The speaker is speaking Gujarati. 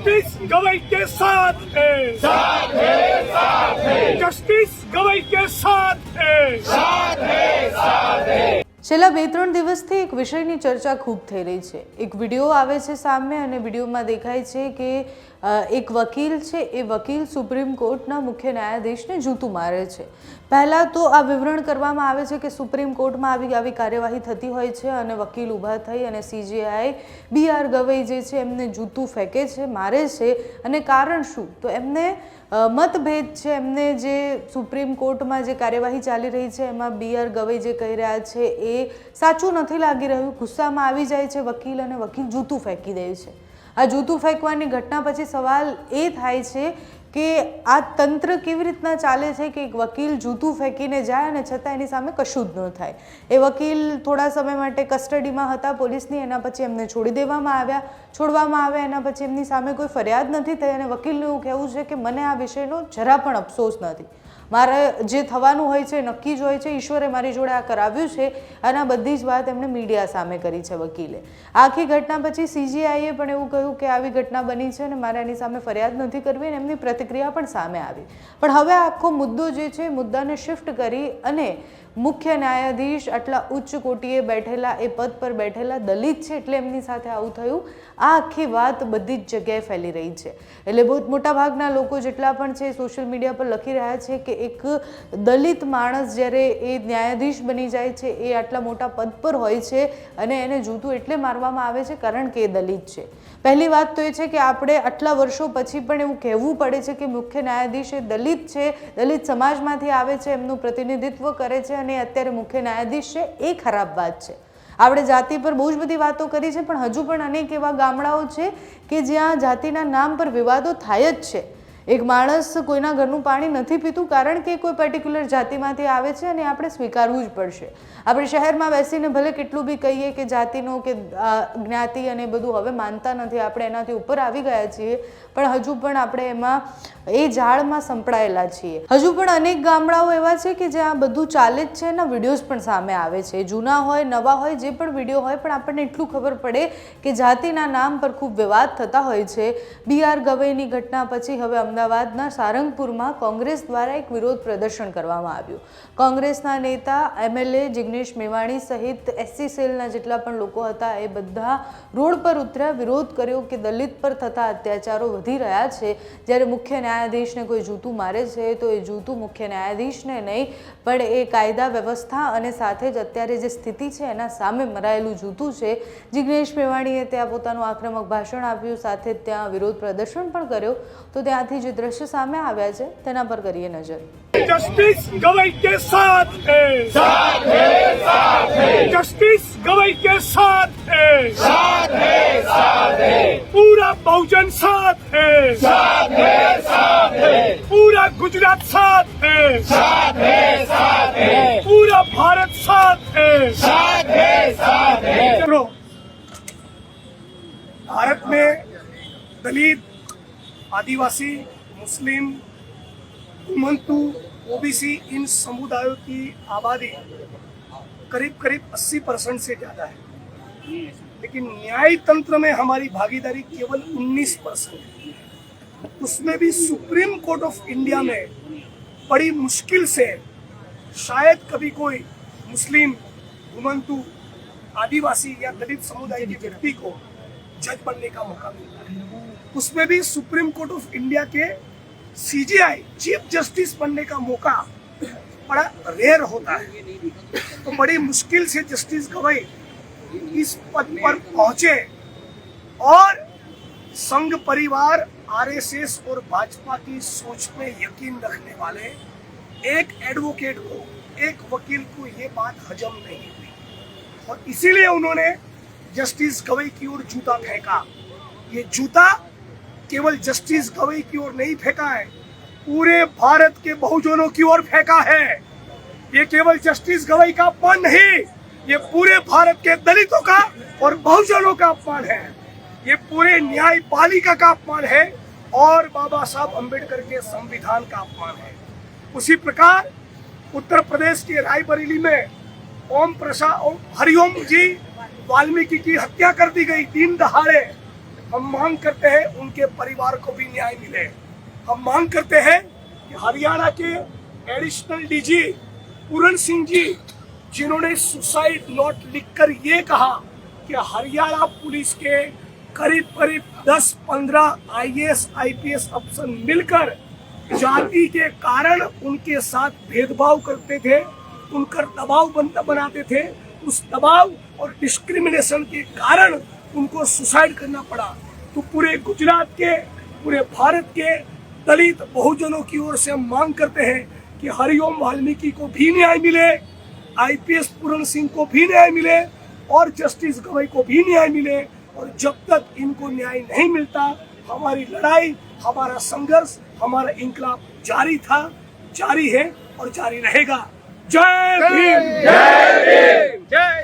जस्टिस गवई के साथ है साथ है साथ है जस्टिस गवई के साथ है છેલ્લા બે ત્રણ દિવસથી એક વિષયની ચર્ચા ખૂબ થઈ રહી છે એક વિડીયો આવે છે સામે અને વિડીયોમાં દેખાય છે કે અ, એક વકીલ છે, એ વકીલ સુપ્રીમ કોર્ટના મુખ્ય ન્યાયાધીશને જૂતું મારે છે. પહેલાં તો આ વિવરણ કરવામાં આવે છે કે સુપ્રીમ કોર્ટમાં આવી આવી કાર્યવાહી થતી હોય છે અને વકીલ ઊભા થઈ અને સીજીઆઈ બી આર ગવઈ જે છે, એમને જૂતું ફેંકે છે, મારે છે. અને કારણ શું? તો એમને મતભેદ છે. એમને જે સુપ્રીમ કોર્ટમાં જે કાર્યવાહી ચાલી રહી છે, એમાં બી આર ગવઈ જે કહી રહ્યા છે, એ સાચું નથી લાગી રહ્યું. ગુસ્સામાં આવી જાય છે વકીલ અને વકીલ જૂતું ફેંકી દે છે. આ જૂતું ફેંકવાની ઘટના પછી સવાલ એ થાય છે કે આ તંત્ર કેવી રીતના ચાલે છે કે એક વકીલ જૂતું ફેંકીને જાય અને છતાં એની સામે કશું જ ન થાય. એ વકીલ થોડા સમય માટે કસ્ટડીમાં હતા, પોલીસની, એના પછી એમને છોડી દેવામાં આવ્યા. છોડવામાં આવ્યા, એના પછી એમની સામે કોઈ ફરિયાદ નથી થઈ અને વકીલનું એવું કહેવું છે કે મને આ વિષયનો જરા પણ અફસોસ નથી. મારે જે થવાનું હોય છે, નક્કી જ હોય છે, ઈશ્વરે મારી જોડે આ કરાવ્યું છે, અને આ બધી જ વાત એમણે મીડિયા સામે કરી છે વકીલે. આખી ઘટના પછી સીજીઆઈએ પણ એવું કહ્યું કે આવી ઘટના બની છે અને મારે એની સામે ફરિયાદ નથી કરવી અને એમની પ્રતિક્રિયા પણ સામે આવી. પણ હવે આખો મુદ્દો જે છે, મુદ્દાને શિફ્ટ કરી અને મુખ્ય ન્યાયાધીશ આટલા ઉચ્ચ કોટીએ બેઠેલા, એ પદ પર બેઠેલા દલિત છે એટલે એમની સાથે આવું થયું. આ આખી વાત બધી જ જગ્યાએ ફેલી રહી છે. એટલે બહુ મોટા ભાગના લોકો જેટલા પણ છે સોશિયલ મીડિયા પર લખી રહ્યા છે કે એક દલિત માણસ જ્યારે એ ન્યાયાધીશ બની જાય છે, એ આટલા મોટા પદ પર હોય છે અને એને જૂતું એટલે મારવામાં આવે છે કારણ કે એ દલિત છે. પહેલી વાત તો એ છે કે આપણે આટલા વર્ષો પછી પણ એવું કહેવું પડે છે કે મુખ્ય ન્યાયાધીશ એ દલિત છે, દલિત સમાજમાંથી આવે છે, એમનું પ્રતિનિધિત્વ કરે છે અને અત્યારે મુખ્ય ન્યાયાધીશ છે, એ ખરાબ વાત છે. આપણે જાતિ પર બહુ જ બધી વાતો કરી છે, પણ હજુ પણ અનેક એવા ગામડાઓ છે કે જ્યાં જાતિના નામ પર વિવાદો થાય જ છે. એક માણસ કોઈના ઘરનું પાણી નથી પીતું કારણ કે કોઈ પર્ટિક્યુલર જાતિમાંથી આવે છે અને આપણે સ્વીકારવું જ પડશે. આપણે શહેરમાં બેસીને ભલે કેટલું બી કહીએ કે જાતિનો કે જ્ઞાતિ અને બધું હવે માનતા નથી. આપણે એનાથી ઉપર આવી ગયા છીએ. પણ હજુ પણ આપણે એમાં એ ઝાડમાં સંપડાયેલા છીએ. હજુ પણ અનેક ગામડાઓ એવા છે કે જ્યાં બધું ચાલે જ છે એના વિડીયોઝ પણ સામે આવે છે. જૂના હોય, નવા હોય, જે પણ વીડિયો હોય, પણ આપણને એટલું ખબર પડે કે જાતિના નામ પર ખૂબ વિવાદ થતા હોય છે. બી આર ગવઈની ઘટના પછી હવે અમદાવાદના સારંગપુરમાં કોંગ્રેસ દ્વારા એક વિરોધ પ્રદર્શન કરવામાં આવ્યું. કોંગ્રેસના નેતા એમએલએ જિગ્નેશ મેવાણી સહિત એસસી સેલના જેટલા પણ લોકો હતા એ બધા રોડ પર ઉતર્યા. વિરોધ કર્યો કે દલિત પર થતા અત્યાચારો વધી રહ્યા છે. જ્યારે મુખ્ય ન્યાયાધીશને કોઈ જૂતું મારે છે તો એ જૂતું મુખ્ય ન્યાયાધીશને નહીં પણ એ કાયદા વ્યવસ્થા અને સાથે જ અત્યારે જે સ્થિતિ છે એના સામે મરાયેલું જૂતું છે જિગ્નેશ મેવાણીએ ત્યાં પોતાનું આક્રમક ભાષણ આપ્યું સાથે જ ત્યાં વિરોધ પ્રદર્શન પણ કર્યો તો ત્યાંથી જે દ્રશ્ય સામે આવ્યા છે તેના પર કરીએ નજર जस्टिस गवई के साथ है साथ है साथ है जस्टिस गवई के साथ है साथ है साथ है पूरा बहुजन साथ है साथ है साथ है पूरा गुजरात साथ है। साथ है साथ है। पूरा भारत साथ है। साथ है साथ है। भारत में दलित आदिवासी मुस्लिम घुमंतु ओबीसी इन समुदायों की आबादी करीब करीब 80 परसेंट से ज़्यादा है। लेकिन न्याय तंत्र में हमारी भागीदारी केवल 19 परसेंट है। उसमें भी सुप्रीम कोर्ट ऑफ़ इंडिया में बड़ी मुश्किल से शायद कभी कोई मुस्लिम घुमंतु आदिवासी या दलित समुदाय के व्यक्ति को जज बनने का मौका मिलता है। उसमें भी सुप्रीम कोर्ट ऑफ़ इंडिया के सीजीआई चीफ जस्टिस बनने का मौका बड़ा रेयर होता है। तो बड़ी मुश्किल से जस्टिस गवई इस पद पर पहुँचे और संघ परिवार, आरएसएस और भाजपा की सोच में यकीन रखने वाले एक एडवोकेट को, एक वकील को ये बात हजम नहीं हुई। और इसीलिए उन्होंने जस्टिस गवई की ओर जूता फेंका। ये जूता केवल जस्टिस गवई की ओर नहीं फेंका है, पूरे भारत के बहुजनों की ओर फेंका है। ये केवल जस्टिस गवई का अपमान नहीं, ये पूरे भारत के दलितों का और बहुजनों का अपमान है। ये पूरे न्यायपालिका का अपमान है और बाबा साहब अंबेडकर के संविधान का अपमान है। उसी प्रकार उत्तर प्रदेश के रायबरेली में ओम प्रसाद हरिओम जी वाल्मीकि की हत्या कर दी गई। तीन दहाड़े हम मांग करते हैं उनके परिवार को भी न्याय मिले। हम मांग करते हैं कि हरियाणा के एडिशनल डीजी पूरन सिंह जी, जिन्होंने सुसाइड नोट लिखकर ये कहा कि हरियाणा पुलिस के करीब करीब 10-15 आईएएस आईपीएस अफसर मिलकर जाति के कारण उनके साथ भेदभाव करते थे, उन पर दबाव बन- बनाते थे। उस दबाव और डिस्क्रिमिनेशन के कारण उनको सुसाइड करना पड़ा। तो पूरे गुजरात के, पूरे भारत के दलित बहुजनों की ओर से हम मांग करते हैं कि हरिओम वाल्मीकि को भी न्याय मिले आईपीएस पूरन सिंह को भी न्याय मिले और जस्टिस गवई को भी न्याय मिले। और जब तक इनको न्याय नहीं मिलता हमारी लड़ाई हमारा संघर्ष हमारा इंकलाब जारी था जारी है और जारी रहेगा जय भीम जय